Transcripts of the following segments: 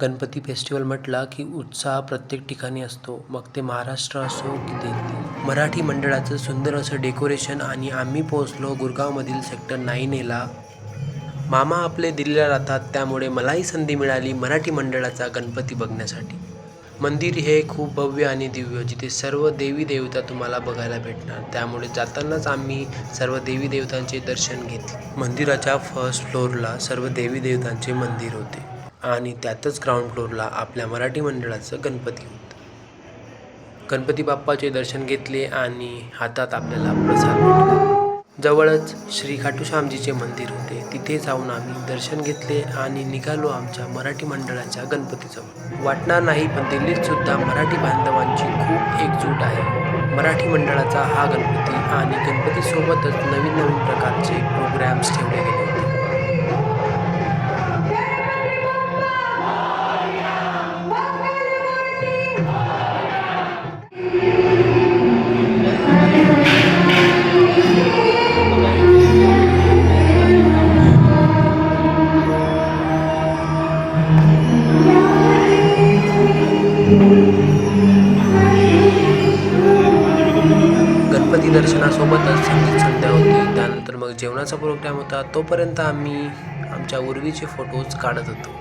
Ganpati festival म्हटला की उत्साह प्रत्येक ठिकाणी असतो. मग ते महाराष्ट्र असो की दिल्ली मराठी मंडळाचं सुंदर असं डेकोरेशन आणि आम्ही पोहोचलो गुरगावमधील सेक्टर नाईन एला मामा आपले दिल्लीला राहतात त्यामुळे मलाही संधी मिळाली मराठी मंडळाचा गणपती बघण्यासाठी. मंदिर हे खूप भव्य आणि दिव्य जिथे सर्व देवी देवता तुम्हाला बघायला भेटणार. त्यामुळे जातानाच आम्ही सर्व देवी देवतांचे दर्शन घेतले. मंदिराच्या फर्स्ट फ्लोअरला सर्व देवी देवतांचे मंदिर होते. आणि त्यातच ग्राउंड फ्लोअरला आपल्या मराठी मंडळाचं गणपती होतं. गणपती बाप्पाचे दर्शन घेतले आणि हातात आपल्याला प्रसाद भेटला. जवळच श्री खाटूश्यामजीचे मंदिर होते. तिथे जाऊन आम्ही दर्शन घेतले आणि निघालो आमच्या मराठी मंडळाच्या गणपतीजवळ. वाटणार नाही पण दिल्लीत सुद्धा मराठी बांधवांची खूप एकजूट आहे. मराठी मंडळाचा हा गणपती आणि गणपतीसोबतच नवीन नवीन प्रकारचे प्रोग्रॅम्स ठेवले गेले होते. गणपती दर्शनासोबतच संगीत संध्या होती. त्यानंतर मग जेवणाचा प्रोग्राम होता. तोपर्यंत आम्ही आमच्या उर्वीचे फोटोज काढत होतो.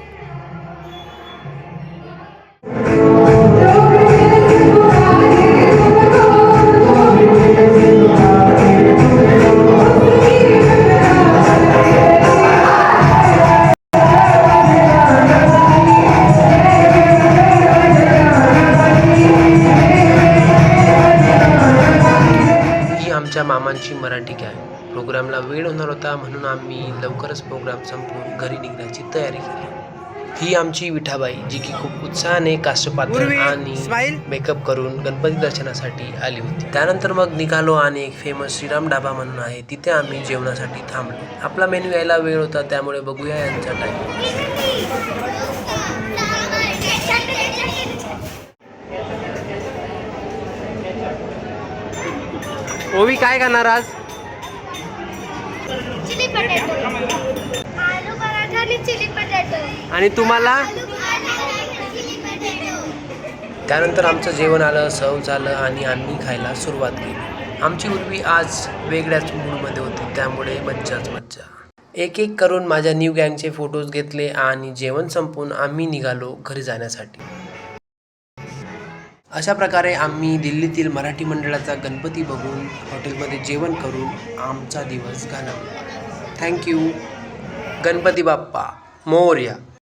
आमच्या मामांची मराठी गॅग प्रोग्रामला वेळ होणार होता म्हणून आम्ही लवकरच प्रोग्राम संपवून घरी निघण्याची तयारी केली. ही आमची विठाबाई जी की खूप उत्साहाने काष्टपात्र आणि. मेकअप करून गणपती दर्शनासाठी आली होती. त्यानंतर मग निघालो आणि एक फेमस श्रीराम ढाबा म्हणून आहे तिथे आम्ही जेवणासाठी थांबलो. आपला मेन्यू यायला वेळ होता त्यामुळे बघूया यांचा टाईम ओवी काय खाणार आज? Chilli potato. आलू पराठा आणि चिली पटॅटो. आणि तुम्हाला? Aloo paratha chilli potato. त्यानंतर आमचं जेवण आलं सर्व झालं आणि आम्ही खायला सुरुवात केली. आमची उर्वी आज वेगळ्याच मूडमध्ये होती त्यामुळे मज्जाच मज्जा. एक एक करून माझ्या न्यू गँगचे फोटोज घेतले आणि जेवण संपवून आम्ही निघालो घरी जाण्यासाठी. अशा प्रकारे आम्ही दिल्लीतील मराठी मंडळाचा गणपती बघून हॉटेलमध्ये जेवण करून आमचा दिवस घालवला. Thank you Ganpati Bappa Morya.